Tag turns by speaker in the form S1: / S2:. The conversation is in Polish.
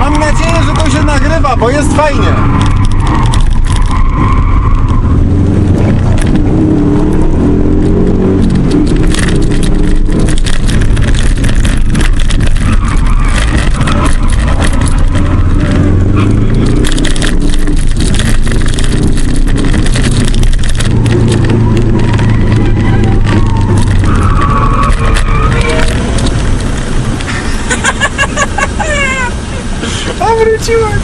S1: Mam nadzieję, że to się nagrywa, bo jest fajnie. кричать.